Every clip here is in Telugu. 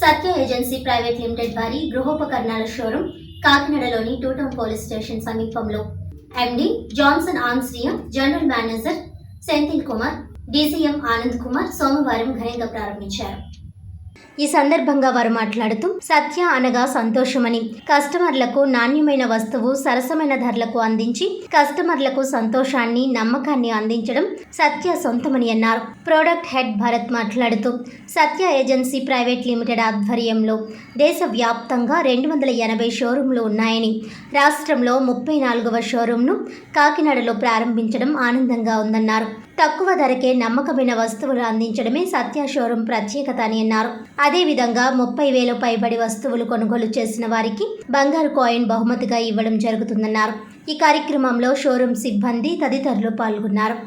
సత్య ఏజెన్సీ ప్రైవేట్ లిమిటెడ్ వారి గృహోపకరణాల షోరూం కాకినాడలోని టూటౌన్ పోలీస్ స్టేషన్ సమీపంలో. MD Johnson ఆన్స్రియం general manager Senthil Kumar DCM Anand Kumar సోమవారం ఘనంగా ప్రారంభించారు. ఈ సందర్భంగా వారు మాట్లాడుతూ సత్య అనగా సంతోషమని. కస్టమర్లకు నాణ్యమైన వస్తువు సరసమైన ధరలకు అందించి కస్టమర్లకు సంతోషాన్ని నమ్మకాన్ని అందించడం సత్య సొంతమని అన్నారు. ప్రోడక్ట్ హెడ్ భరత్ మాట్లాడుతూ సత్య ఏజెన్సీ ప్రైవేట్ లిమిటెడ్ ఆధ్వర్యంలో దేశవ్యాప్తంగా రెండు వందల ఎనభై షోరూంలు ఉన్నాయని రాష్ట్రంలో ముప్పై నాలుగవ షోరూంను కాకినాడలో ప్రారంభించడం ఆనందంగా ఉందన్నారు. తక్కువ ధరకే నమ్మకమైన వస్తువులు అందించడమే సత్య షోరూం ప్రత్యేకత అని అన్నారు. అదేవిధంగా ముప్పై వేలు పైబడి వస్తువులు కొనుగోలు చేసిన వారికి బంగారు కాయిన్ బహుమతిగా ఇవ్వడం జరుగుతుందన్నారు. ఈ కార్యక్రమంలో షోరూం సిబ్బంది తదితరులు పాల్గొన్నారు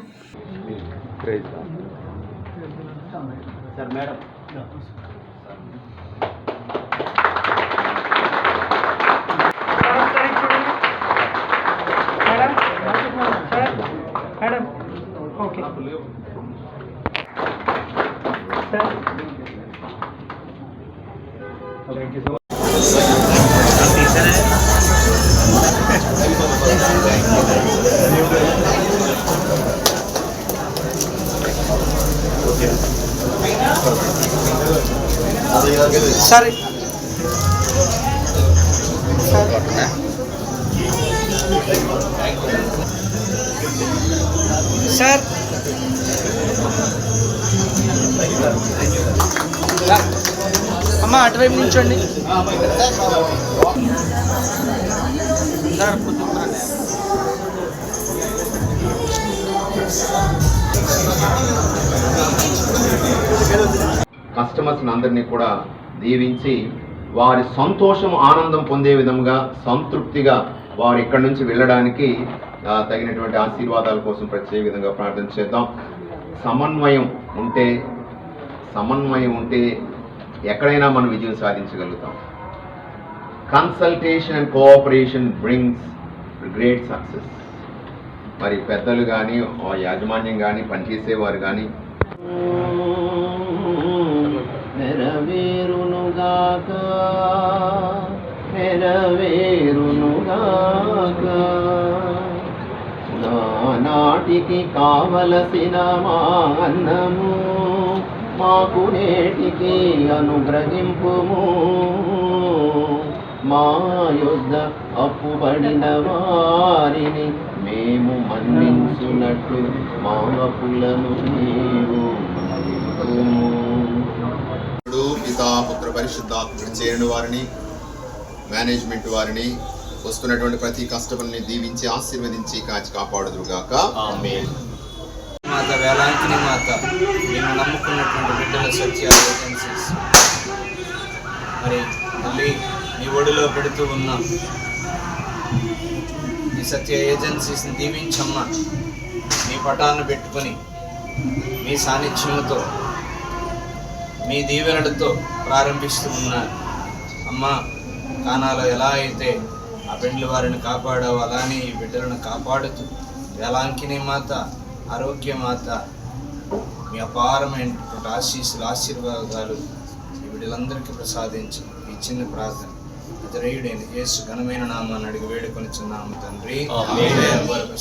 sir madam okay sir thank you so sir sir sir అమ్మ అటువైపు నుంచండి సార్ కూర్చోండి. కస్టమర్స్ అందరినీ కూడా దీవించి వారి సంతోషం ఆనందం పొందే విధంగా సంతృప్తిగా వారు ఇక్కడి నుంచి వెళ్ళడానికి తగినటువంటి ఆశీర్వాదాల కోసం ప్రత్యేక విధంగా ప్రార్థన చేద్దాం. సమన్వయం ఉంటే సమన్వయం ఉంటే ఎక్కడైనా మనం విజయం సాధించగలుగుతాం. Consultation and cooperation brings great success మరి పెద్దలు కానీ యాజమాన్యం కానీ పనిచేసేవారు కానీ నెరవేరునుగాక. నాటికి కావలసిన మా అన్నము మాకు నేటికి అనుగ్రహింపుము మా యుద్ధ అప్పుబడిన వారిని మేము మన్నించున్నట్టు మా అప్పులను నీవు మన్నింపుము. పరిశుద్ధాత్మ చేరిన వారిని మేనేజ్మెంట్ వారిని వస్తున్నటువంటి ప్రతి కస్టమర్ని దీవించి ఆశీర్వదించి కాచి కాపాడుదురుగాక. మాత వేలాంకిని మాత మేము నమ్ముకున్నటువంటి బిడ్డల సత్య ఏజెన్సీస్. మరి మళ్ళీ నీ ఒడిలో పెడుతూ ఉన్నాం ఈ సత్య ఏజెన్సీస్ని దీవించమ్మా. మీ పటాన్ని పెట్టుకొని మీ సాన్నిధ్యముతో మీ దీవెనలతో ప్రారంభిస్తూ ఉన్నారు అమ్మా కానాలో ఎలా అయితే ఆ పెండ్లి వారిని కాపాడావు అలానే ఈ బిడ్డలను కాపాడుతూ వేలాంకిని మాత ఆరోగ్య మాత మీ అపారమైనటువంటి ఆశీస్సులు ఆశీర్వాదాలు ఈ బిడ్డలందరికీ ప్రసాదించు. ఈ చిన్న ప్రార్థన. అతరేయుడైన యేసు ఘనమైన నామాన్ని అడిగి వేడుకొని చిన్నాము తండ్రి.